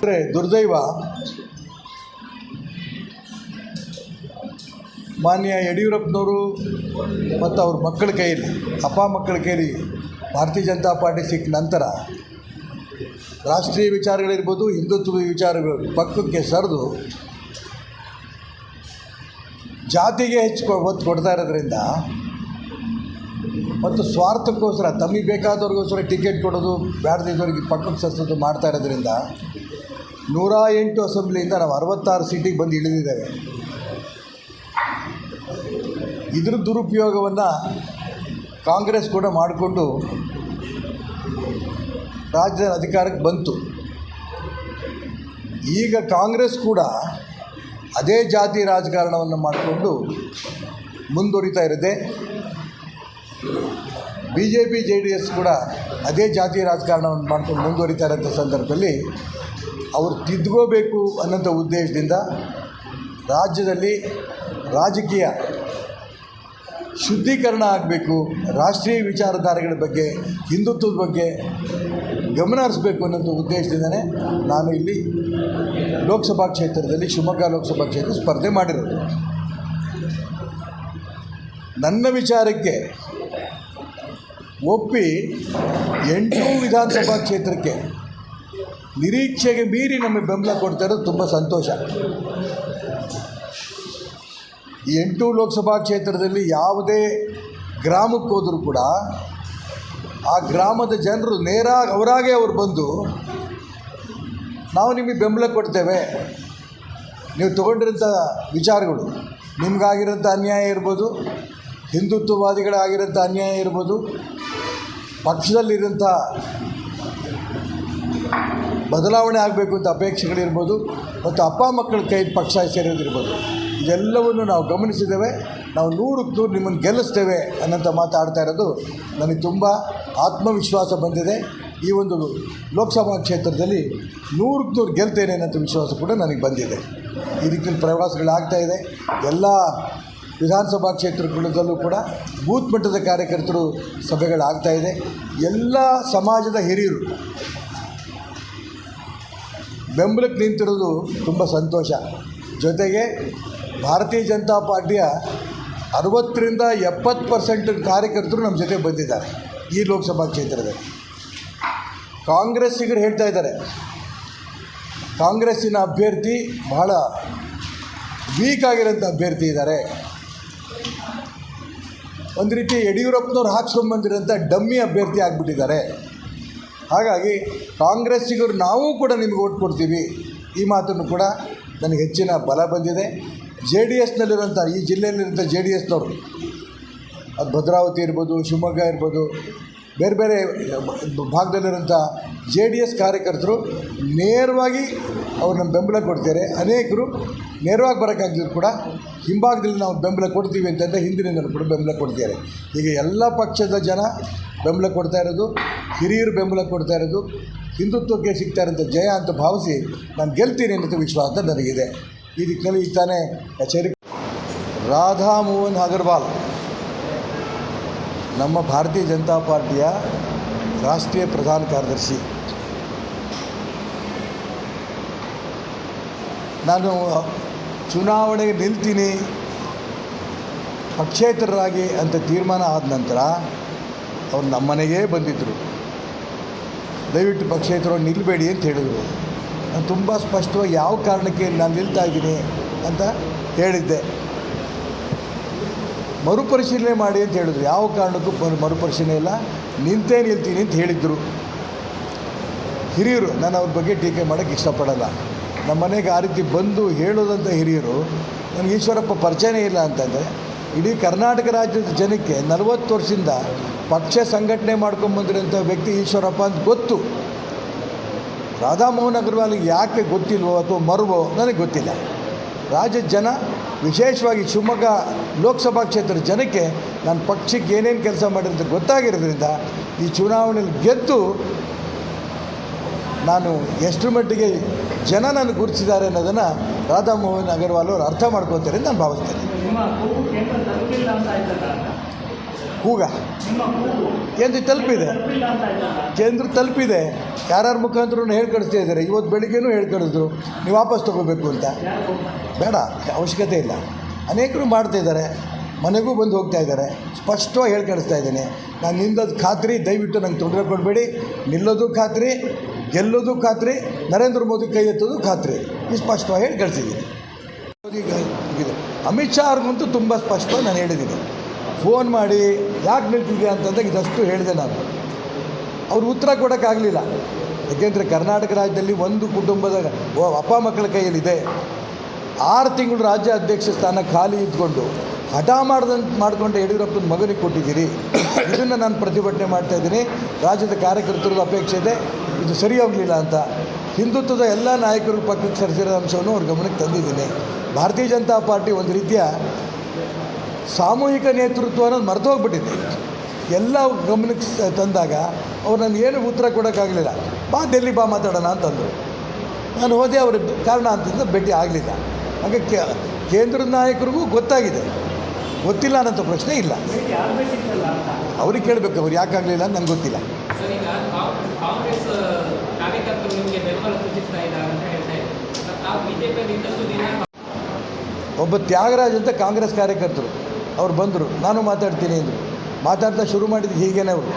ಅಂದರೆ ದುರ್ದೈವ. ಮಾನ್ಯ ಯಡಿಯೂರಪ್ಪನವರು ಮತ್ತು ಅವ್ರ ಮಕ್ಕಳ ಕೈಯಲ್ಲಿ, ಅಪ್ಪ ಮಕ್ಕಳ ಕೈಲಿ ಭಾರತೀಯ ಜನತಾ ಪಾರ್ಟಿ ಸಿಕ್ಕ ನಂತರ ರಾಷ್ಟ್ರೀಯ ವಿಚಾರಗಳಿರ್ಬೋದು ಹಿಂದುತ್ವದ ವಿಚಾರಗಳು ಪಕ್ಕಕ್ಕೆ ಸರಿದು ಜಾತಿಗೆ ಹೆಚ್ಚು ಒತ್ತು ಕೊಡ್ತಾ ಇರೋದ್ರಿಂದ ಮತ್ತು ಸ್ವಾರ್ಥಕ್ಕೋಸ್ಕರ, ತಮಗೆ ಬೇಕಾದವ್ರಿಗೋಸ್ಕರ ಟಿಕೆಟ್ ಕೊಡೋದು, ಬ್ಯಾಡ್ದಿದ್ದವ್ರಿಗೆ ಪಕ್ಕಕ್ಕೆ ಸರಿಸೋದು ಮಾಡ್ತಾ ಇರೋದ್ರಿಂದ ನೂರ ಎಂಟು ಅಸೆಂಬ್ಲಿಯಿಂದ ನಾವು ಅರವತ್ತಾರು ಸೀಟಿಗೆ ಬಂದು ಇಳಿದಿದ್ದೇವೆ. ಇದ್ರ ದುರುಪಯೋಗವನ್ನು ಕಾಂಗ್ರೆಸ್ ಕೂಡ ಮಾಡಿಕೊಂಡು ರಾಜ್ಯದ ಅಧಿಕಾರಕ್ಕೆ ಬಂತು. ಈಗ ಕಾಂಗ್ರೆಸ್ ಕೂಡ ಅದೇ ಜಾತಿ ರಾಜಕಾರಣವನ್ನು ಮಾಡಿಕೊಂಡು ಮುಂದುವರಿತಾ ಇರುತ್ತೆ. B J P J D S ಕೂಡ ಅದೇ ಜಾತಿ ರಾಜಕಾರಣವನ್ನು ಮಾಡ್ಕೊಂಡು ಮುಂದುವರಿತಾ ಇರೋಂಥ ಸಂದರ್ಭದಲ್ಲಿ ಅವರು ತಿದ್ಕೋಬೇಕು ಅನ್ನೋಂಥ ಉದ್ದೇಶದಿಂದ ರಾಜ್ಯದಲ್ಲಿ ರಾಜಕೀಯ ಶುದ್ಧೀಕರಣ ಆಗಬೇಕು, ರಾಷ್ಟ್ರೀಯ ವಿಚಾರಧಾರೆಗಳ ಬಗ್ಗೆ, ಹಿಂದುತ್ವದ ಬಗ್ಗೆ ಗಮನ ಹರಿಸಬೇಕು ಅನ್ನೋಂಥ ಉದ್ದೇಶದಿಂದನೇ ನಾನು ಇಲ್ಲಿ ಲೋಕಸಭಾ ಕ್ಷೇತ್ರದಲ್ಲಿ, ಶಿವಮೊಗ್ಗ ಲೋಕಸಭಾ ಕ್ಷೇತ್ರ ಸ್ಪರ್ಧೆ ಮಾಡಿರೋದು. ನನ್ನ ವಿಚಾರಕ್ಕೆ ಒಪ್ಪಿ ಎಂಟು ವಿಧಾನಸಭಾ ಕ್ಷೇತ್ರಕ್ಕೆ ನಿರೀಕ್ಷೆಗೆ ಮೀರಿ ನಮಗೆ ಬೆಂಬಲ ಕೊಡ್ತಾ ಇರೋದು ತುಂಬ ಸಂತೋಷ. ಎಂಟು ಲೋಕಸಭಾ ಕ್ಷೇತ್ರದಲ್ಲಿ ಯಾವುದೇ ಗ್ರಾಮಕ್ಕೆ ಹೋದರೂ ಕೂಡ ಆ ಗ್ರಾಮದ ಜನರು ನೇರ ಅವರಾಗೆ ಅವ್ರು ಬಂದು, ನಾವು ನಿಮಗೆ ಬೆಂಬಲ ಕೊಡ್ತೇವೆ. ನೀವು ತಗೊಂಡಿರೋಂಥ ವಿಚಾರಗಳು, ನಿಮಗಾಗಿರೋಂಥ ಅನ್ಯಾಯ ಇರ್ಬೋದು, ಹಿಂದುತ್ವವಾದಿಗಳಾಗಿರೋಂಥ ಅನ್ಯಾಯ ಇರ್ಬೋದು, ಪಕ್ಷದಲ್ಲಿರೋಂಥ ಬದಲಾವಣೆ ಆಗಬೇಕು ಅಂತ ಅಪೇಕ್ಷೆಗಳಿರ್ಬೋದು ಮತ್ತು ಅಪ್ಪ ಮಕ್ಕಳ ಕೈ ಪಕ್ಷ ಸೇರೋದಿರ್ಬೋದು ಇದೆಲ್ಲವನ್ನು ನಾವು ಗಮನಿಸಿದ್ದೇವೆ. ನಾವು ನೂರಕ್ಕೆ ನೂರು ನಿಮ್ಮನ್ನು ಗೆಲ್ಲಿಸ್ತೇವೆ ಅನ್ನೋಂಥ ಮಾತಾಡ್ತಾ ಇರೋದು ನನಗೆ ತುಂಬ ಆತ್ಮವಿಶ್ವಾಸ ಬಂದಿದೆ. ಈ ಒಂದು ಲೋಕಸಭಾ ಕ್ಷೇತ್ರದಲ್ಲಿ ನೂರಕ್ಕೆ ನೂರು ಗೆಲ್ತೇನೆ ಅನ್ನೋಂಥ ವಿಶ್ವಾಸ ಕೂಡ ನನಗೆ ಬಂದಿದೆ. ಇದಕ್ಕಿಂತ ಪ್ರವಾಸಗಳಾಗ್ತಾ ಇದೆ. ಎಲ್ಲ ವಿಧಾನಸಭಾ ಕ್ಷೇತ್ರಗಳಲ್ಲೂ ಕೂಡ ಬೂತ್ ಮಟ್ಟದ ಕಾರ್ಯಕರ್ತರು ಸಭೆಗಳಾಗ್ತಾ ಇದೆ. ಎಲ್ಲ ಸಮಾಜದ ಹಿರಿಯರು ಬೆಂಬಲಕ್ಕೆ ನಿಂತಿರೋದು ತುಂಬ ಸಂತೋಷ. ಜೊತೆಗೆ ಭಾರತೀಯ ಜನತಾ ಪಾರ್ಟಿಯ ಅರವತ್ತರಿಂದ ಎಪ್ಪತ್ತು ಪರ್ಸೆಂಟ್ ಕಾರ್ಯಕರ್ತರು ನಮ್ಮ ಜೊತೆ ಬಂದಿದ್ದಾರೆ ಈ ಲೋಕಸಭಾ ಕ್ಷೇತ್ರದಲ್ಲಿ. ಕಾಂಗ್ರೆಸ್ಸಿಗರು ಹೇಳ್ತಾ ಇದ್ದಾರೆ. ಕಾಂಗ್ರೆಸ್ಸಿನ ಅಭ್ಯರ್ಥಿ ಬಹಳ ವೀಕ್ ಆಗಿರೋಂಥ ಅಭ್ಯರ್ಥಿ ಇದ್ದಾರೆ. ಒಂದು ರೀತಿ ಯಡಿಯೂರಪ್ಪನವ್ರು ಹಾಕ್ಸ್ಕೊಂಬಂದಿರೋಂಥ ಡಮ್ಮಿ ಅಭ್ಯರ್ಥಿ ಆಗಿಬಿಟ್ಟಿದ್ದಾರೆ. ಹಾಗಾಗಿ ಕಾಂಗ್ರೆಸ್ಸಿಗರು ನಾವು ಕೂಡ ನಿಮಗೆ ಓಟ್ ಕೊಡ್ತೀವಿ. ಈ ಮಾತನ್ನು ಕೂಡ ನನಗೆ ಹೆಚ್ಚಿನ ಬಲ ಬಂದಿದೆ. ಜೆ ಡಿ ಎಸ್ನಲ್ಲಿರುವಂಥ, ಈ ಜಿಲ್ಲೆಯಲ್ಲಿರುವಂಥ ಜೆ ಡಿ ಎಸ್ನವರು, ಅದು ಭದ್ರಾವತಿ ಇರ್ಬೋದು, ಶಿವಮೊಗ್ಗ ಇರ್ಬೋದು, ಬೇರೆ ಬೇರೆ ಭಾಗದಲ್ಲಿರೋಂಥ ಜೆ ಡಿ ಎಸ್ ಕಾರ್ಯಕರ್ತರು ನೇರವಾಗಿ ಅವ್ರನ್ನ ಬೆಂಬಲ ಕೊಡ್ತಾರೆ. ಅನೇಕರು ನೇರವಾಗಿ ಬರೋಕ್ಕಾಗದಿದ್ರು ಕೂಡ ಹಿಂಭಾಗದಲ್ಲಿ ನಾವು ಬೆಂಬಲ ಕೊಡ್ತೀವಿ ಅಂತಂದರೆ ಹಿಂದಿನಿಂದಲೂ ಕೂಡ ಬೆಂಬಲ ಕೊಡ್ತಾರೆ ಈಗ ಎಲ್ಲ ಪಕ್ಷದ ಜನ ಬೆಂಬಲ ಕೊಡ್ತಾ ಇರೋದು, ಹಿರಿಯರು ಬೆಂಬಲ ಕೊಡ್ತಾ ಇರೋದು, ಹಿಂದುತ್ವಕ್ಕೆ ಸಿಗ್ತಾ ಇರೋಂಥ ಜಯ ಅಂತ ಭಾವಿಸಿ ನಾನು ಗೆಲ್ತೀನಿ ಅನ್ನೋದು ವಿಶ್ವಾಸ ನನಗಿದೆ. ಈ ದಿಕ್ಕಿನಲ್ಲಿ ತಾನೇ ಕಚೇರಿ ರಾಧಾ ಮೋಹನ್ ಅಗರ್ವಾಲ್. ನಮ್ಮ ಭಾರತೀಯ ಜನತಾ ಪಾರ್ಟಿಯ ರಾಷ್ಟ್ರೀಯ ಪ್ರಧಾನ ಕಾರ್ಯದರ್ಶಿ. ನಾನು ಚುನಾವಣೆಗೆ ನಿಲ್ತೀನಿ, ಪಕ್ಷೇತರರಾಗಿ ಅಂತ ತೀರ್ಮಾನ ಆದ ನಂತರ ಅವ್ರು ನಮ್ಮನೆಗೇ ಬಂದಿದ್ದರು ದಯವಿಟ್ಟು ಪಕ್ಷೇತರ ನಿಲ್ಲಬೇಡಿ ಅಂತ ಹೇಳಿದರು. ನಾನು ತುಂಬ ಸ್ಪಷ್ಟವಾಗಿ ಯಾವ ಕಾರಣಕ್ಕೆ ನಾನು ನಿಲ್ತಾ ಇದ್ದೀನಿ ಅಂತ ಹೇಳಿದ್ದೆ. ಮರುಪರಿಶೀಲನೆ ಮಾಡಿ ಅಂತ ಹೇಳಿದ್ರು. ಯಾವ ಕಾರಣಕ್ಕೂ ಮರು, ಮರುಪರಿಶೀಲನೆ ಇಲ್ಲ. ನಿಂತೇ ನಿಲ್ತೀನಿ ಅಂತ ಹೇಳಿದರು. ಹಿರಿಯರು, ನಾನು ಅವ್ರ ಬಗ್ಗೆ ಟೀಕೆ ಮಾಡೋಕ್ಕೆ ಇಷ್ಟಪಡಲ್ಲ. ನಮ್ಮ ಮನೆಗೆ ಆ ರೀತಿ ಬಂದು ಹೇಳೋದಂಥ ಹಿರಿಯರು, ನನಗೆ ಈಶ್ವರಪ್ಪ ಪರಿಚಯನೇ ಇಲ್ಲ ಅಂತಂದರೆ, ಇಡೀ ಕರ್ನಾಟಕ ರಾಜ್ಯದ ಜನಕ್ಕೆ ನಲವತ್ತು ವರ್ಷದಿಂದ ಪಕ್ಷ ಸಂಘಟನೆ ಮಾಡ್ಕೊಂಬಂದಿರೋಂಥ ವ್ಯಕ್ತಿ ಈಶ್ವರಪ್ಪ ಅಂತ ಗೊತ್ತು. ರಾಧಾಮೋಹನ್ ಅಗರ್ವಾಲ್ಗೆ ಯಾಕೆ ಗೊತ್ತಿಲ್ವೋ ಅಥವಾ ಮರುವೋ ನನಗೆ ಗೊತ್ತಿಲ್ಲ. ರಾಜ್ಯದ ಜನ ವಿಶೇಷವಾಗಿ ಶಿವಮೊಗ್ಗ ಲೋಕಸಭಾ ಕ್ಷೇತ್ರದ ಜನಕ್ಕೆ ನಾನು ಪಕ್ಷಕ್ಕೆ ಏನೇನು ಕೆಲಸ ಮಾಡಿರೋದು ಗೊತ್ತಾಗಿರೋದ್ರಿಂದ ಈ ಚುನಾವಣೆಯಲ್ಲಿ ಗೆದ್ದು ನಾನು ಎಷ್ಟರ ಮಟ್ಟಿಗೆ ಜನ ನನ್ನ ಗುರುತಿಸಿದ್ದಾರೆ ಅನ್ನೋದನ್ನು ರಾಧಾಮೋಹನ್ ಅಗರ್ವಾಲ್ ಅವರು ಅರ್ಥ ಮಾಡ್ಕೊತಾರೆ ಅಂತ ನಾನು ಭಾವಿಸ್ತೇನೆ. ಕೂಗು ಕೇಂದ್ರ ತಲುಪಿದೆ. ಕೇಂದ್ರ ತಲುಪಿದೆ. ಯಾರ್ಯಾರ ಮುಖಾಂತರ ಹೇಳಿ ಕಳಿಸ್ತಾ ಇದ್ದಾರೆ. ಇವತ್ತು ಬೆಳಿಗ್ಗೆನೂ ಹೇಳಿ ನೀವು ವಾಪಸ್ ತೊಗೋಬೇಕು ಅಂತ. ಬೇಡ, ಅವಶ್ಯಕತೆ ಇಲ್ಲ. ಅನೇಕರು ಮಾಡ್ತಾ ಇದ್ದಾರೆ. ಮನೆಗೂ ಬಂದು ಹೋಗ್ತಾ ಇದ್ದಾರೆ. ಸ್ಪಷ್ಟವಾಗಿ ಹೇಳಿ ಕಳಿಸ್ತಾ ಇದ್ದೀನಿ. ನಾನು ನಿಂದದ ಖಾತ್ರಿ. ದಯವಿಟ್ಟು ನಂಗೆ ತೊಂದರೆ ಕೊಡಬೇಡಿ. ನಿಲ್ಲೋದು ಖಾತ್ರಿ. ಗೆಲ್ಲೋದು ಖಾತ್ರಿ. ನರೇಂದ್ರ ಮೋದಿ ಕೈ ಎತ್ತೋದು ಖಾತ್ರಿ. ಈ ಸ್ಪಷ್ಟವಾಗಿ ಹೇಳಿ ಕಳಿಸಿದ್ದೀನಿ ಇದೆ ಅಮಿತ್ ಶಾ ಅವ್ರಿಗಂತೂ ತುಂಬ ಸ್ಪಷ್ಟವಾಗಿ ನಾನು ಹೇಳಿದ್ದೀನಿ. ಫೋನ್ ಮಾಡಿ ಯಾಕೆ ನಿಲ್ತಿದ್ಯಾ ಅಂತಂದಾಗ ಇದಷ್ಟು ಹೇಳಿದೆ ನಾನು. ಅವ್ರು ಉತ್ತರ ಕೊಡೋಕ್ಕಾಗಲಿಲ್ಲ. ಏಕೆಂದರೆ ಕರ್ನಾಟಕ ರಾಜ್ಯದಲ್ಲಿ ಒಂದು ಕುಟುಂಬದ ಅಪ್ಪ ಮಕ್ಕಳ ಕೈಯಲ್ಲಿದೆ. ಆರು ತಿಂಗಳು ರಾಜ್ಯ ಅಧ್ಯಕ್ಷ ಸ್ಥಾನ ಖಾಲಿ ಇದ್ಕೊಂಡು ಹಠ ಮಾಡ್ದಂತ ಮಾಡ್ಕೊಂಡು ಯಡಿಯೂರಪ್ಪನ ಮಗನಿಗೆ ಕೊಟ್ಟಿದ್ದೀರಿ. ಇದನ್ನು ನಾನು ಪ್ರತಿಭಟನೆ ಮಾಡ್ತಾ ಇದ್ದೀನಿ. ರಾಜ್ಯದ ಕಾರ್ಯಕರ್ತರದ ಅಪೇಕ್ಷೆ ಇದೆ. ಇದು ಸರಿ ಹೋಗಲಿಲ್ಲ ಅಂತ. ಹಿಂದುತ್ವದ ಎಲ್ಲ ನಾಯಕರು ಪಕ್ಕಕ್ಕೆ ಸರಿಸಿರೋ ಅಂಶವನ್ನು ಅವ್ರ ಗಮನಕ್ಕೆ ತಂದಿದ್ದೀನಿ. ಭಾರತೀಯ ಜನತಾ ಪಾರ್ಟಿ ಒಂದು ರೀತಿಯ ಸಾಮೂಹಿಕ ನೇತೃತ್ವ ಅನ್ನೋದು ಮರೆತೋಗ್ಬಿಟ್ಟಿದೆ ಎಲ್ಲ ಗಮನಕ್ಕೆ ತಂದಾಗ ಅವ್ರು ನನಗೆ ಏನು ಉತ್ತರ ಕೊಡೋಕ್ಕಾಗಲಿಲ್ಲ. ಬಾ ಡೆಲ್ಲಿ ಬಾ ಮಾತಾಡೋಣ ಅಂತಂದರು. ನಾನು ಹೋದೆ ಅವ್ರ ಕಾರಣ ಅಂತಂದ್ರೆ ಭೇಟಿ ಆಗಲಿಲ್ಲ. ಹಾಗೆ ಕೇಂದ್ರ ಕೇಂದ್ರದ ನಾಯಕರಿಗೂ ಗೊತ್ತಾಗಿದೆ. ಗೊತ್ತಿಲ್ಲ ಅನ್ನೋಂಥ ಪ್ರಶ್ನೆ ಇಲ್ಲ. ಅವ್ರಿಗೆ ಕೇಳಬೇಕು ಅವ್ರು ಯಾಕಾಗಲಿಲ್ಲ ಅಂತ ನಂಗೆ ಗೊತ್ತಿಲ್ಲ. ಒಬ್ಬ ತ್ಯಾಗರಾಜ್ ಅಂತ ಕಾಂಗ್ರೆಸ್ ಕಾರ್ಯಕರ್ತರು. ಅವ್ರು ಬಂದರು. ನಾನು ಮಾತಾಡ್ತೀನಿ ಅಂದರು. ಮಾತಾಡ್ತಾ ಶುರು ಮಾಡಿದ್ದು ಹೀಗೇನೆ ಅವರು.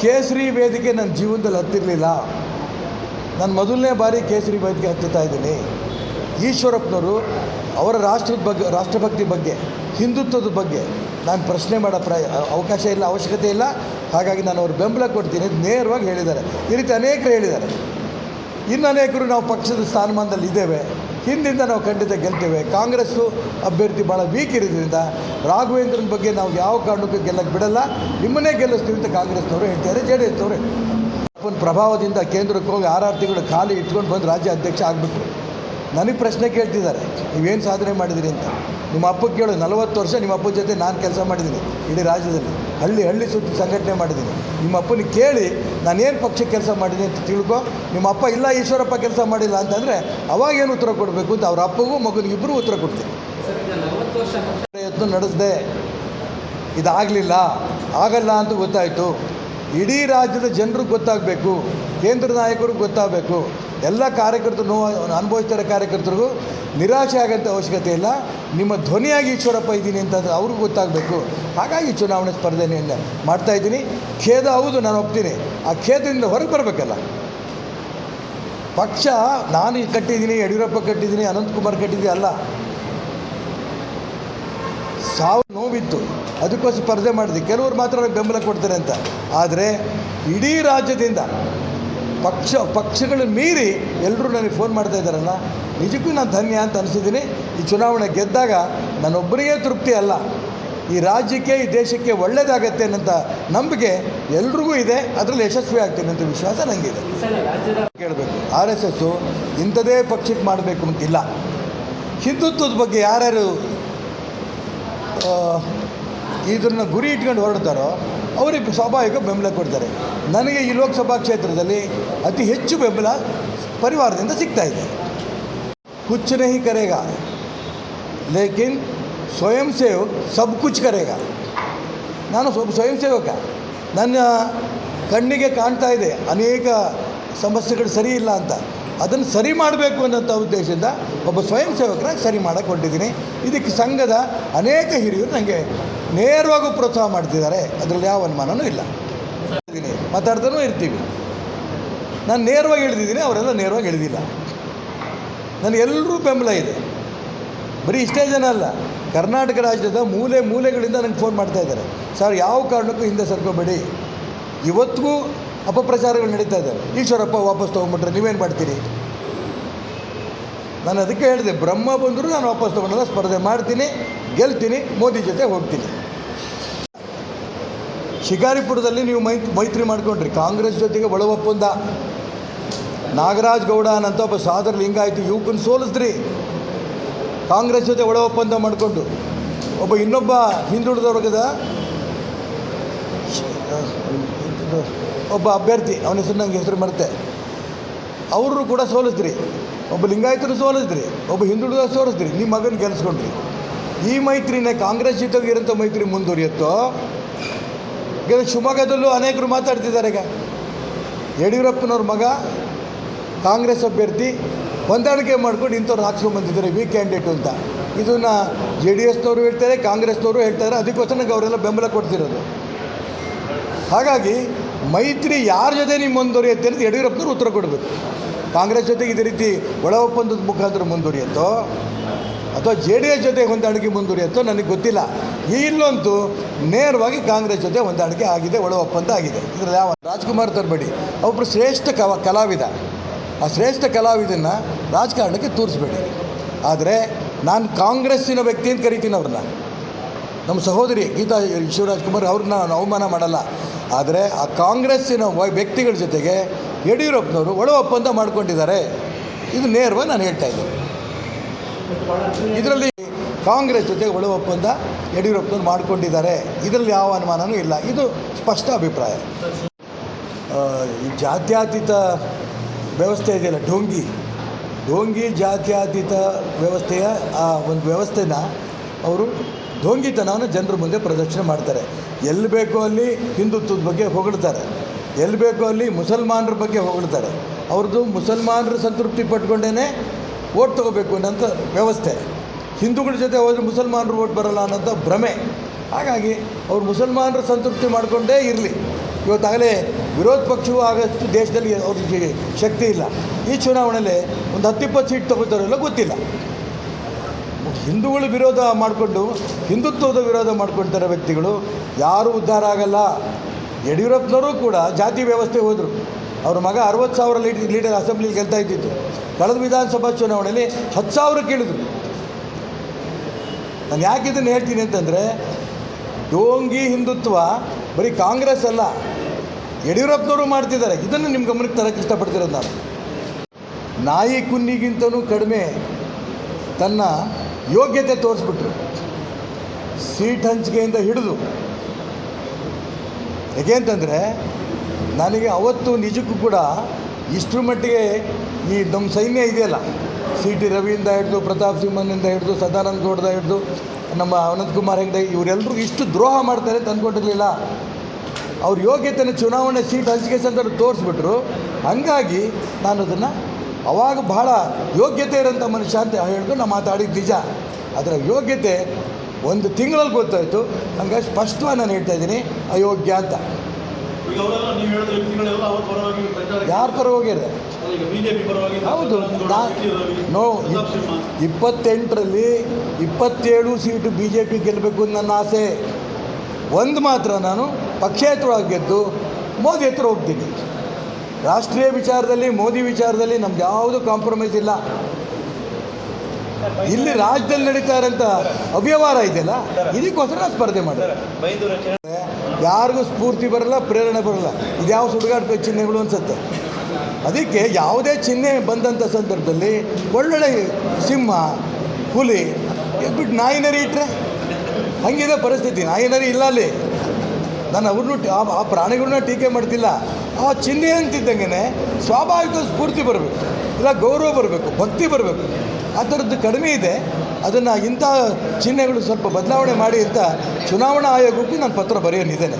ಕೇಸರಿ ವೇದಿಕೆ ನನ್ನ ಜೀವನದಲ್ಲಿ ಹತ್ತಿರಲಿಲ್ಲ. ನಾನು ಮೊದಲನೇ ಬಾರಿ ಕೇಸರಿ ವೇದಿಕೆ ಹತ್ತುತ್ತಾ ಇದ್ದೀನಿ. ಈಶ್ವರಪ್ಪನವರು ಅವರ ರಾಷ್ಟ್ರದ ಬಗ್ಗೆ, ರಾಷ್ಟ್ರಭಕ್ತಿ ಬಗ್ಗೆ, ಹಿಂದುತ್ವದ ಬಗ್ಗೆ ನಾನು ಪ್ರಶ್ನೆ ಮಾಡೋ ಪ್ರ ಅವಕಾಶ ಇಲ್ಲ, ಅವಶ್ಯಕತೆ ಇಲ್ಲ. ಹಾಗಾಗಿ ನಾನು ಅವ್ರ ಬೆಂಬಲ ಕೊಡ್ತೀನಿ ನೇರವಾಗಿ ಹೇಳಿದ್ದಾರೆ. ಈ ರೀತಿ ಅನೇಕರು ಹೇಳಿದ್ದಾರೆ. ಇನ್ನು ಅನೇಕರು ನಾವು ಪಕ್ಷದ ಸ್ಥಾನಮಾನದಲ್ಲಿ ಇದ್ದೇವೆ. ಹಿಂದಿಂದ ನಾವು ಖಂಡಿತ ಗೆಲ್ತೇವೆ. ಕಾಂಗ್ರೆಸ್ಸು ಅಭ್ಯರ್ಥಿ ಭಾಳ ವೀಕ್ ಇರೋದ್ರಿಂದ ರಾಘವೇಂದ್ರನ ಬಗ್ಗೆ ನಾವು ಯಾವ ಕಾರಣಕ್ಕೂ ಗೆಲ್ಲಕ್ಕೆ ಬಿಡಲ್ಲ. ನಿಮ್ಮನ್ನೇ ಗೆಲ್ಲಿಸ್ತೀವಿ ಅಂತ ಕಾಂಗ್ರೆಸ್ನವರು ಹೇಳ್ತಾರೆ ಜೆ ಡಿ ಎಸ್ನವರು ಅಪ್ಪನ ಪ್ರಭಾವದಿಂದ ಕೇಂದ್ರಕ್ಕೆ ಹೋಗಿ ಆರಾರು ತಿಂಗಳು ಖಾಲಿ ಇಟ್ಕೊಂಡು ಬಂದು ರಾಜ್ಯ ಅಧ್ಯಕ್ಷ ಆಗಿಬಿಟ್ರು ನನಗೆ ಪ್ರಶ್ನೆ ಕೇಳ್ತಿದ್ದಾರೆ. ನೀವೇನು ಸಾಧನೆ ಮಾಡಿದಿರಿ ಅಂತ. ನಿಮ್ಮ ಅಪ್ಪ ಕೇಳು, ನಲವತ್ತು ವರ್ಷ ನಿಮ್ಮ ಅಪ್ಪನ ಜೊತೆ ನಾನು ಕೆಲಸ ಮಾಡಿದ್ದೀನಿ ಇಡೀ ರಾಜ್ಯದಲ್ಲಿ. ಹಳ್ಳಿ ಹಳ್ಳಿ ಸುತ್ತಿ ಸಂಘಟನೆ ಮಾಡಿದ್ದೀನಿ ನಿಮ್ಮ ಅಪ್ಪನ ಕೇಳಿ ನಾನೇನು ಪಕ್ಷಕ್ಕೆ ಕೆಲಸ ಮಾಡಿದ್ದೀನಿ ಅಂತ ತಿಳ್ಕೊ. ನಿಮ್ಮ ಅಪ್ಪ, ಇಲ್ಲ ಈಶ್ವರಪ್ಪ ಕೆಲಸ ಮಾಡಿಲ್ಲ ಅಂತಂದರೆ ಅವಾಗೇನು ಉತ್ತರ ಕೊಡಬೇಕು ಅಂತ ಅವ್ರ ಅಪ್ಪಗೂ ಮಗನಿಗೆ ಇಬ್ಬರು ಉತ್ತರ ಕೊಡ್ತೀನಿ. ಪ್ರಯತ್ನ ನಡೆಸಿದೆ. ಇದಾಗಲಿಲ್ಲ. ಆಗಲ್ಲ ಅಂತ ಗೊತ್ತಾಯಿತು. ಇಡೀ ರಾಜ್ಯದ ಜನರಿಗೆ ಗೊತ್ತಾಗಬೇಕು. ಕೇಂದ್ರ ನಾಯಕರಿಗೆ ಗೊತ್ತಾಗಬೇಕು. ಎಲ್ಲ ಕಾರ್ಯಕರ್ತರು ನೋವು ಅನುಭವಿಸ್ತಿರೋ ಕಾರ್ಯಕರ್ತರಿಗೂ ನಿರಾಶೆ ಆಗೋಂಥ ಅವಶ್ಯಕತೆ ಇಲ್ಲ. ನಿಮ್ಮ ಧ್ವನಿಯಾಗಿ ಈಶ್ವರಪ್ಪ ಇದ್ದೀನಿ ಅಂತ ಅವ್ರಿಗೂ ಗೊತ್ತಾಗಬೇಕು. ಹಾಗಾಗಿ ಚುನಾವಣೆ ಸ್ಪರ್ಧೆಯನ್ನು ಮಾಡ್ತಾ ಇದ್ದೀನಿ. ಖೇದ ಹೌದು, ನಾನು ಒಪ್ತೀನಿ. ಆ ಖೇದದಿಂದ ಹೊರಗೆ ಬರಬೇಕಲ್ಲ. ಪಕ್ಷ, ನಾನು ಕಟ್ಟಿದ್ದೀನಿ, ಯಡಿಯೂರಪ್ಪ ಕಟ್ಟಿದ್ದೀನಿ ಅನಂತಕುಮಾರ್ ಕಟ್ಟಿದ್ದೀನಿ ಅಲ್ಲ. ಸಾವು ನೋವಿತ್ತು. ಅದಕ್ಕೋಸ್ಕರ ಸ್ಪರ್ಧೆ ಮಾಡಿದೆ. ಕೆಲವರು ಮಾತ್ರ ಬೆಂಬಲ ಕೊಡ್ತಾರೆ ಅಂತ. ಆದರೆ ಇಡೀ ರಾಜ್ಯದಿಂದ ಪಕ್ಷ ಪಕ್ಷಗಳು ಮೀರಿ ಎಲ್ಲರೂ ನನಗೆ ಫೋನ್ ಮಾಡ್ತಾ ಇದ್ದಾರಲ್ಲ, ನಿಜಕ್ಕೂ ನಾನು ಧನ್ಯ ಅಂತ ಅನಿಸಿದ್ದೀನಿ. ಈ ಚುನಾವಣೆ ಗೆದ್ದಾಗ ನಾನೊಬ್ಬರಿಗೇ ತೃಪ್ತಿ ಅಲ್ಲ. ಈ ರಾಜ್ಯಕ್ಕೆ, ಈ ದೇಶಕ್ಕೆ ಒಳ್ಳೆಯದಾಗತ್ತೆ ಅನ್ನೋಂಥ ನಂಬಿಕೆ ಎಲ್ರಿಗೂ ಇದೆ. ಅದರಲ್ಲಿ ಯಶಸ್ವಿ ಆಗ್ತೀನಿ ಅಂತ ವಿಶ್ವಾಸ ನನಗಿದೆ ಕೇಳಬೇಕು. ಆರ್ ಎಸ್ ಎಸ್ಸು ಇಂಥದೇ ಪಕ್ಷಕ್ಕೆ ಮಾಡಬೇಕು ಅಂತಿಲ್ಲ ಹಿಂದುತ್ವದ ಬಗ್ಗೆ ಯಾರ್ಯಾರು ಇದನ್ನು ಗುರಿ ಇಟ್ಕೊಂಡು ಹೊರಡ್ತಾರೋ ಅವರಿಗೆ ಸ್ವಾಭಾವಿಕ ಬೆಂಬಲ ಕೊಡ್ತಾರೆ. ನನಗೆ ಈ ಲೋಕಸಭಾ ಕ್ಷೇತ್ರದಲ್ಲಿ ಅತಿ ಹೆಚ್ಚು ಬೆಂಬಲ ಪರಿವಾರದಿಂದ ಸಿಗ್ತಾ ಇದೆ. ಕುಚ್ ನಹಿ ಕರೆಗ. ಲೇಕಿನ್ ಸ್ವಯಂ ಸೇವಕ್ ಸಬ್ ಕುಚ್ ಕರೆಗ. ನಾನು ಸ್ವಲ್ಪ ಸ್ವಯಂ ಸೇವಕ. ನನ್ನ ಕಣ್ಣಿಗೆ ಕಾಣ್ತಾ ಇದೆ. ಅನೇಕ ಸಮಸ್ಯೆಗಳು ಸರಿ ಇಲ್ಲ ಅಂತ. ಅದನ್ನು ಸರಿ ಮಾಡಬೇಕು ಅನ್ನೋಂಥ ಉದ್ದೇಶದಿಂದ ಒಬ್ಬ ಸ್ವಯಂ ಸೇವಕರಾಗಿ ಸರಿ ಮಾಡಕ್ಕೆ ಇದಕ್ಕೆ ಸಂಘದ ಅನೇಕ ಹಿರಿಯರು ನನಗೆ ನೇರವಾಗಿ ಪ್ರೋತ್ಸಾಹ ಮಾಡ್ತಿದ್ದಾರೆ. ಅದರಲ್ಲಿ ಯಾವ ಅನುಮಾನವೂ ಇಲ್ಲ. ಮಾತಾಡ್ತಾನು ಇರ್ತೀವಿ. ನಾನು ನೇರವಾಗಿ ಇಳಿದಿದ್ದೀನಿ ಅವರೆಲ್ಲ ನೇರವಾಗಿ ಇಳಿದಿಲ್ಲ ನನಗೆಲ್ಲರೂ ಬೆಂಬಲ ಇದೆ. ಬರೀ ಇಷ್ಟೇ ಜನ ಅಲ್ಲ, ಕರ್ನಾಟಕ ರಾಜ್ಯದ ಮೂಲೆ ಮೂಲೆಗಳಿಂದ ನನಗೆ ಫೋನ್ ಮಾಡ್ತಾ ಇದ್ದಾರೆ. ಸರ್, ಯಾವ ಕಾರಣಕ್ಕೂ ಹಿಂದೆ ಸರ್ಕೋಬೇಡಿ. ಇವತ್ತಿಗೂ ಅಪಪ್ರಚಾರಗಳು ನಡೀತಾ ಇದ್ದಾರೆ ಈಶ್ವರಪ್ಪ ವಾಪಸ್ ತೊಗೊಂಬಿಟ್ರೆ ನೀವೇನು ಮಾಡ್ತೀರಿ? ನಾನು ಅದಕ್ಕೆ ಹೇಳಿದೆ, ಬ್ರಹ್ಮ ಬಂದರೂ ನಾನು ವಾಪಸ್ ತೊಗೊಂಡಲ್ಲ, ಸ್ಪರ್ಧೆ ಮಾಡ್ತೀನಿ, ಗೆಲ್ತೀನಿ, ಮೋದಿ ಜೊತೆ ಹೋಗ್ತೀನಿ. ಶಿಕಾರಿಪುರದಲ್ಲಿ ನೀವು ಮೈ, ಮೈತ್ರಿ ಮಾಡ್ಕೊಂಡ್ರಿ. ಕಾಂಗ್ರೆಸ್ ಜೊತೆಗೆ ಒಳ ಒಪ್ಪಂದ ನಾಗರಾಜ್ ಗೌಡ ಅನ್ನಂತ ಒಬ್ಬ ಸಾದರ ಲಿಂಗಾಯಿತು ಯುವಕನ ಸೋಲಿಸ್ರಿ ಕಾಂಗ್ರೆಸ್ ಜೊತೆ ಒಳ ಒಪ್ಪಂದ ಮಾಡಿಕೊಂಡು. ಒಬ್ಬ ಇನ್ನೊಬ್ಬ ಹಿಂದುಳಿದ ವರ್ಗದ ಒಬ್ಬ ಅಭ್ಯರ್ಥಿ. ಅವನ ಹೆಸರು ನಂಗೆ ಹೆಸರು ಮರೆತೆ. ಅವರು ಕೂಡ ಸೋಲಿಸ್ರಿ ಒಬ್ಬ ಲಿಂಗಾಯತರು ಸೋಲಿಸ್ರಿ ಒಬ್ಬ ಹಿಂದುಳಿದ ಸೋಲಿಸ್ರಿ ನಿಮ್ಮ ಮಗನ ಗೆಲ್ಲಿಸ್ಕೊಂಡ್ರಿ ಈ ಮೈತ್ರಿನೇ ಕಾಂಗ್ರೆಸ್ ಜೊತೆಗೆ ಇರೋಂಥ ಮೈತ್ರಿ ಮುಂದುವರಿಯುತ್ತೋ ಯಾಕೆಂದರೆ ಶಿವಮೊಗ್ಗದಲ್ಲೂ ಅನೇಕರು ಮಾತಾಡ್ತಿದ್ದಾರೆ ಈಗ. ಯಡಿಯೂರಪ್ಪನವ್ರ ಮಗ, ಕಾಂಗ್ರೆಸ್ ಅಭ್ಯರ್ಥಿ ಹೊಂದಾಣಿಕೆ ಮಾಡ್ಕೊಂಡು ಇಂಥವ್ರು ಹಾಕ್ಸ್ಕೊಂಬಂದಿದ್ದಾರೆ ವಿ ಕ್ಯಾಂಡಿಡೇಟು ಅಂತ. ಇದನ್ನು ಜೆ ಡಿ ಎಸ್ನವರು ಹೇಳ್ತಾರೆ, ಕಾಂಗ್ರೆಸ್ನವರು ಹೇಳ್ತಾರೆ, ಅದಕ್ಕೋಸ್ಕರ ಅವರೆಲ್ಲ ಬೆಂಬಲ ಕೊಡ್ತಿರೋದು. ಹಾಗಾಗಿ ಮೈತ್ರಿ ಯಾರ ಜೊತೆ ನೀವು ಮುಂದುವರಿಯುತ್ತೆ ಅಂತ ಯಡಿಯೂರಪ್ಪನವ್ರು ಉತ್ತರ ಕೊಡಬೇಕು. ಕಾಂಗ್ರೆಸ್ ಜೊತೆಗೆ ಇದೇ ರೀತಿ ಒಳ ಒಪ್ಪಂದದ ಮುಖಾಂತರ ಮುಂದುವರಿಯುತ್ತೋ ಅಥವಾ ಜೆ ಡಿ ಎಸ್ ಜೊತೆ ಹೊಂದಾಣಿಕೆ ಮುಂದುವರಿಯುತ್ತೋ ನನಗೆ ಗೊತ್ತಿಲ್ಲ. ಇಲ್ಲಂತೂ ನೇರವಾಗಿ ಕಾಂಗ್ರೆಸ್ ಜೊತೆ ಹೊಂದಾಣಿಕೆ ಆಗಿದೆ ಒಳ ಒಪ್ಪಂದ ಆಗಿದೆ. ಇದರಲ್ಲಿ ಯಾವ ರಾಜ್ಕುಮಾರ್ ತರಬೇಡಿ. ಒಬ್ಬರು ಶ್ರೇಷ್ಠ ಕವ, ಕಲಾವಿದ. ಆ ಶ್ರೇಷ್ಠ ಕಲಾವಿದನ್ನ ರಾಜಕಾರಣಕ್ಕೆ ತೋರಿಸ್ಬೇಡಿ. ಆದರೆ ನಾನು ಕಾಂಗ್ರೆಸ್ಸಿನ ವ್ಯಕ್ತಿ ಅಂತ ಕರಿತೀನಿ ಅವ್ರನ್ನ. ನಮ್ಮ ಸಹೋದರಿ ಗೀತಾ ಶಿವರಾಜ್ ಕುಮಾರ್ ಅವ್ರನ್ನ ನಾನು ಅವಮಾನ ಮಾಡಲ್ಲ. ಆದರೆ ಆ ಕಾಂಗ್ರೆಸ್ಸಿನ ವ್ಯಕ್ತಿಗಳ ಜೊತೆಗೆ ಯಡಿಯೂರಪ್ಪನವರು ಒಳ ಒಪ್ಪಂದ ಮಾಡ್ಕೊಂಡಿದ್ದಾರೆ. ಇದು ನೇರವಾಗಿ ನಾನು ಹೇಳ್ತಾ ಇದ್ದೀನಿ. ಇದರಲ್ಲಿ ಕಾಂಗ್ರೆಸ್ ಜೊತೆ ಒಳ ಒಪ್ಪಂದ ಯಡಿಯೂರಪ್ಪನವ್ರು ಮಾಡಿಕೊಂಡಿದ್ದಾರೆ. ಇದರಲ್ಲಿ ಯಾವ ಅನುಮಾನವೂ ಇಲ್ಲ. ಇದು ಸ್ಪಷ್ಟ ಅಭಿಪ್ರಾಯ. ಈ ಜಾತ್ಯತೀತ ವ್ಯವಸ್ಥೆ ಇದೆಯಲ್ಲ, ಡೋಂಗಿ. ಢೋಂಗಿ ಜಾತ್ಯತೀತ ವ್ಯವಸ್ಥೆಯ ಆ ಒಂದು ವ್ಯವಸ್ಥೆನ ಅವರು ಡೋಂಗಿತನವನ್ನು ಜನರ ಮುಂದೆ ಪ್ರದರ್ಶನ ಮಾಡ್ತಾರೆ. ಎಲ್ಲಿ ಬೇಕೋ ಅಲ್ಲಿ ಹಿಂದುತ್ವದ ಬಗ್ಗೆ ಹೊಗಳ್ತಾರೆ. ಎಲ್ಲಿ ಬೇಕೋ ಅಲ್ಲಿ ಮುಸಲ್ಮಾನರ ಬಗ್ಗೆ ಹೊಗಳ್ತಾರೆ. ಅವ್ರದ್ದು ಮುಸಲ್ಮಾನರು ಸಂತೃಪ್ತಿ ಪಟ್ಕೊಂಡೇ ಓಟ್ ತೊಗೋಬೇಕು ಅನ್ನೋಂಥ ವ್ಯವಸ್ಥೆ. ಹಿಂದೂಗಳ ಜೊತೆ ಹೋದರೆ ಮುಸಲ್ಮಾನರು ಓಟ್ ಬರಲ್ಲ ಅನ್ನೋಂಥ ಭ್ರಮೆ. ಹಾಗಾಗಿ ಅವರು ಮುಸಲ್ಮಾನರು ಸಂತೃಪ್ತಿ ಮಾಡಿಕೊಂಡೇ ಇರಲಿ. ಇವತ್ತಾಗಲೇ ವಿರೋಧ ಪಕ್ಷವೂ ಆಗಷ್ಟು ದೇಶದಲ್ಲಿ ಅವ್ರಿಗೆ ಶಕ್ತಿ ಇಲ್ಲ. ಈ ಚುನಾವಣೆಯಲ್ಲಿ ಒಂದು ಹತ್ತಿಪ್ಪತ್ತು ಸೀಟ್ ತಗೋತಾರಲ್ಲ ಗೊತ್ತಿಲ್ಲ. ಹಿಂದೂಗಳು ವಿರೋಧ ಮಾಡಿಕೊಂಡು, ಹಿಂದುತ್ವದ ವಿರೋಧ ಮಾಡ್ಕೊಳ್ತಾರೆ ವ್ಯಕ್ತಿಗಳು, ಯಾರೂ ಉದ್ಧಾರ ಆಗಲ್ಲ. ಯಡಿಯೂರಪ್ಪನವರು ಕೂಡ ಜಾತಿ ವ್ಯವಸ್ಥೆ ಹೋದರು. ಅವ್ರ ಮಗ ಅರವತ್ತು ಸಾವಿರ ಲೀಟರ್ ಲೀಟರ್ ಅಸೆಂಬ್ಲಿಲಿ ಗೆಲ್ತಾ ಇದ್ದಿದ್ದು. ಕಳೆದ ವಿಧಾನಸಭಾ ಚುನಾವಣೆಯಲ್ಲಿ ಹತ್ತು ಸಾವಿರ ಕೇಳಿದ್ರು. ನಾನು ಯಾಕೆ ಇದನ್ನು ಹೇಳ್ತೀನಿ ಅಂತಂದರೆ, ಡೋಂಗಿ ಹಿಂದುತ್ವ ಬರೀ ಕಾಂಗ್ರೆಸ್ ಅಲ್ಲ, ಯಡಿಯೂರಪ್ಪನವರು ಮಾಡ್ತಿದ್ದಾರೆ. ಇದನ್ನು ನಿಮ್ಮ ಗಮನಕ್ಕೆ ತರಕ್ಕೆ ಇಷ್ಟಪಡ್ತಿರೋದು ನಾನು. ನಾಯಿ ಕುನ್ನಿಗಿಂತನೂ ಕಡಿಮೆ ತನ್ನ ಯೋಗ್ಯತೆ ತೋರಿಸ್ಬಿಟ್ರು. ಸೀಟ್ ಹಂಚಿಕೆಯಿಂದ ಹಿಡಿದು. ಯಾಕೆ ಅಂತಂದರೆ ನನಗೆ ಅವತ್ತು ನಿಜಕ್ಕೂ ಕೂಡ ಇಷ್ಟರ ಮಟ್ಟಿಗೆ ಈ ನಮ್ಮ ಸೈನ್ಯ ಇದೆಯಲ್ಲ, ಸಿ ಟಿ ರವಿಯಿಂದ ಹಿಡಿದು, ಪ್ರತಾಪ್ ಸಿಂಹನಿಂದ ಹಿಡಿದು, ಸದಾನಂದ ಗೌಡದ ಹಿಡಿದು, ನಮ್ಮ ಅನಂತಕುಮಾರ್ ಹೆಗ್ಡೆ ಇವರೆಲ್ಲರೂ ಇಷ್ಟು ದ್ರೋಹ ಮಾಡ್ತಾರೆ ತಂದುಕೊಟ್ಟಿರಲಿಲ್ಲ. ಅವ್ರ ಯೋಗ್ಯತೆನ ಚುನಾವಣೆ ಸೀಟ್ ಹಂಚಿಕೆ ಸಂದರ್ಭ ತೋರಿಸ್ಬಿಟ್ರು. ಹಂಗಾಗಿ ನಾನು ಅದನ್ನು ಅವಾಗ ಬಹಳ ಯೋಗ್ಯತೆ ಇರೋಂಥ ಮನುಷ್ಯ ಅಂತ ಹೇಳ್ಕೊಂಡು ನಾನು ಮಾತಾಡಿದ್ದು ನಿಜ. ಅದರ ಯೋಗ್ಯತೆ ಒಂದು ತಿಂಗಳಲ್ಲಿ ಗೊತ್ತಾಯಿತು. ಹಂಗಾಗಿ ಸ್ಪಷ್ಟವಾಗಿ ನಾನು ಹೇಳ್ತಾ ಇದ್ದೀನಿ, ಅಯೋಗ್ಯ ಅಂತ. ಈಗ ಅವರೆಲ್ಲ ನೀವು ಹೇಳಿದ ವ್ಯಕ್ತಿಗಳೆಲ್ಲ ಅವ್ರ ಪರವಾಗಿ ಪ್ರಚಾರ ಯಾರ ಪರ ಹೋಗಿದೆ ಈಗ ಬಿಜೆಪಿ ಪರವಾಗಿ ಹೌದು. ನಾ ಇಪ್ಪತ್ತೆಂಟರಲ್ಲಿ ಇಪ್ಪತ್ತೇಳು ಸೀಟು ಬಿ ಜೆ ಪಿ ಗೆಲ್ಲಬೇಕು ಅಂತ ನನ್ನ ಆಸೆ. ಒಂದು ಮಾತ್ರ ನಾನು ಪಕ್ಷೇತರವಾಗಿ ಗೆದ್ದು ಮೋದಿ ಹತ್ರ ಹೋಗ್ತೀನಿ. ರಾಷ್ಟ್ರೀಯ ವಿಚಾರದಲ್ಲಿ ಮೋದಿ ವಿಚಾರದಲ್ಲಿ ನಮ್ಗೆ ಯಾವುದು ಕಾಂಪ್ರಮೈಸ್ ಇಲ್ಲ. ಇಲ್ಲಿ ರಾಜ್ಯದಲ್ಲಿ ನಡೀತಾ ಇರೋಂಥ ಅವ್ಯವಹಾರ ಇದೆಯಲ್ಲ? ಇದಕ್ಕೋಸ್ಕರ ಸ್ಪರ್ಧೆ ಮಾಡಿದೆ. ಯಾರಿಗೂ ಸ್ಫೂರ್ತಿ ಬರಲ್ಲ, ಪ್ರೇರಣೆ ಬರಲ್ಲ. ಇದ್ಯಾವ ಸುಡುಗಾಟ ಚಿಹ್ನೆಗಳು ಅನ್ಸುತ್ತೆ? ಅದಕ್ಕೆ ಯಾವುದೇ ಚಿಹ್ನೆ ಬಂದಂಥ ಸಂದರ್ಭದಲ್ಲಿ ಒಳ್ಳೊಳ್ಳೆ ಸಿಂಹ, ಹುಲಿ ಬಿಟ್ಟು ನಾಯಿನರಿ ಇಟ್ಟರೆ ಹಂಗಿದೆ ಪರಿಸ್ಥಿತಿ. ನಾಯಿನರಿ ಇಲ್ಲ ಅಲ್ಲಿ. ನಾನು ಅವ್ರನ್ನೂ ಆ ಪ್ರಾಣಿಗಳನ್ನ ಟೀಕೆ ಮಾಡ್ತಿಲ್ಲ. ಆ ಚಿಹ್ನೆ ಅಂತಿದ್ದಂಗೆ ಸ್ವಾಭಾವಿಕ ಸ್ಫೂರ್ತಿ ಬರಬೇಕು. ಇಲ್ಲ ಗೌರವ ಬರಬೇಕು, ಭಕ್ತಿ ಬರಬೇಕು. ಆ ಥರದ್ದು ಕಡಿಮೆ ಇದೆ. ಅದನ್ನು ಇಂಥ ಚಿಹ್ನೆಗಳು ಸ್ವಲ್ಪ ಬದಲಾವಣೆ ಮಾಡಿ ಅಂತ ಚುನಾವಣಾ ಆಯೋಗಕ್ಕೂ ನಾನು ಪತ್ರ ಬರೆಯೋನಿದ್ದೇನೆ.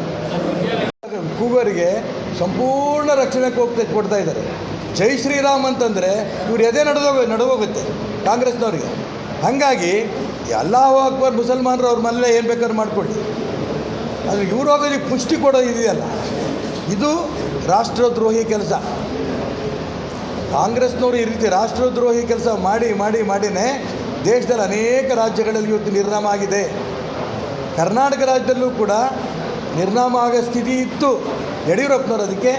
ಕೂಗರಿಗೆ ಸಂಪೂರ್ಣ ರಕ್ಷಣೆ ಹೋಗ್ತಾ ಕೊಡ್ತಾ ಇದ್ದಾರೆ. ಜೈ ಶ್ರೀರಾಮ್ ಅಂತಂದರೆ ಇವ್ರು ಎದೆ ನಡೆದೋಗ ನಡೆದೋಗುತ್ತೆ ಕಾಂಗ್ರೆಸ್ನವ್ರಿಗೆ. ಹಾಗಾಗಿ ಅಲ್ಲಾಹು ಅಕ್ಬರ್ ಮುಸಲ್ಮಾನರು ಅವ್ರ ಮನೇಲೆ ಏನು ಬೇಕಾದ್ರೂ ಮಾಡಿಕೊಳ್ಳಿ. ಆದರೆ ಇವ್ರು ಹೋಗೋದಕ್ಕೆ ಪುಷ್ಟಿ ಕೊಡೋದು ಇದೆಯಲ್ಲ ಇದು ರಾಷ್ಟ್ರದ್ರೋಹಿ ಕೆಲಸ. ಕಾಂಗ್ರೆಸ್ನವರು ಈ ರೀತಿ ರಾಷ್ಟ್ರದ್ರೋಹಿ ಕೆಲಸ ಮಾಡಿ ಮಾಡಿ ಮಾಡಿನೇ ದೇಶದಲ್ಲಿ ಅನೇಕ ರಾಜ್ಯಗಳಲ್ಲಿ ಇವತ್ತು ನಿರ್ನಾಮ ಆಗಿದೆ. ಕರ್ನಾಟಕ ರಾಜ್ಯದಲ್ಲೂ ಕೂಡ ನಿರ್ನಾಮ ಆಗೋ ಸ್ಥಿತಿ ಇತ್ತು. ಯಡಿಯೂರಪ್ಪನವರು ಅದಕ್ಕೆ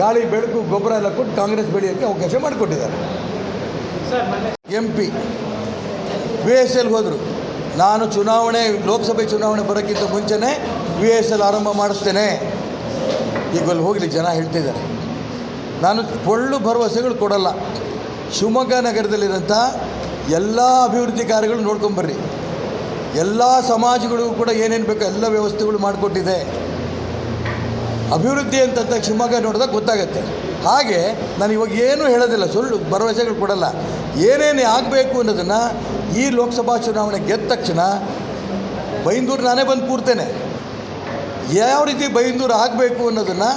ಗಾಳಿ, ಬೆಳಕು, ಗೊಬ್ಬರ ಎಲ್ಲ ಕೊಟ್ಟು ಕಾಂಗ್ರೆಸ್ ಬೆಳೆಯೋಕ್ಕೆ ಅವಕಾಶ ಮಾಡಿಕೊಟ್ಟಿದ್ದಾರೆ. M P, V S L ಹೋದರು. ನಾನು ಚುನಾವಣೆ, ಲೋಕಸಭೆ ಚುನಾವಣೆ ಬರೋಕ್ಕಿಂತ ಮುಂಚೆನೇ ವಿ ಎಸ್ ಎಲ್ ಆರಂಭ ಮಾಡಿಸ್ತೇನೆ. ಈಗ ಅಲ್ಲಿ ಹೋಗಲಿ, ಜನ ಹೇಳ್ತಿದ್ದಾರೆ ನಾನು ಪೊಳ್ಳು ಭರವಸೆಗಳು ಕೊಡಲ್ಲ. ಶಿವಮೊಗ್ಗ ನಗರದಲ್ಲಿರೋಂಥ ಎಲ್ಲ ಅಭಿವೃದ್ಧಿ ಕಾರ್ಯಗಳು ನೋಡ್ಕೊಂಬರ್ರಿ ಎಲ್ಲ ಸಮಾಜಗಳಿಗೂ ಕೂಡ ಏನೇನು ಬೇಕೋ ಎಲ್ಲ ವ್ಯವಸ್ಥೆಗಳು ಮಾಡಿಕೊಟ್ಟಿದೆ. ಅಭಿವೃದ್ಧಿ ಅಂತಂತ ಶಿವಮೊಗ್ಗ ನೋಡಿದಾಗ ಗೊತ್ತಾಗುತ್ತೆ. ಹಾಗೆ ನಾನು ಇವಾಗ ಏನೂ ಹೇಳೋದಿಲ್ಲ, ಸುಳ್ಳು, ಭರವಸೆಗಳು ಕೊಡಲ್ಲ. ಏನೇನು ಆಗಬೇಕು ಅನ್ನೋದನ್ನು ಈ ಲೋಕಸಭಾ ಚುನಾವಣೆ ಗೆದ್ದ ತಕ್ಷಣ ಬೈಂದೂರು ನಾನೇ ಬಂದು ಕೂರ್ತೇನೆ. ಯಾವ ರೀತಿ ಬೈಂದೂರು ಆಗಬೇಕು ಅನ್ನೋದನ್ನು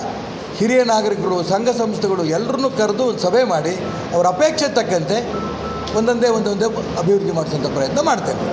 ಹಿರಿಯ ನಾಗರಿಕರು, ಸಂಘ ಸಂಸ್ಥೆಗಳು ಎಲ್ಲರನ್ನೂ ಕರೆದು ಒಂದು ಸಭೆ ಮಾಡಿ, ಅವರ ಅಪೇಕ್ಷೆ ತಕ್ಕಂತೆ ಒಂದೊಂದೇ ಒಂದೊಂದೇ ಅಭಿವೃದ್ಧಿ ಮಾಡಿಸುವಂಥ ಪ್ರಯತ್ನ ಮಾಡ್ತೇನೆ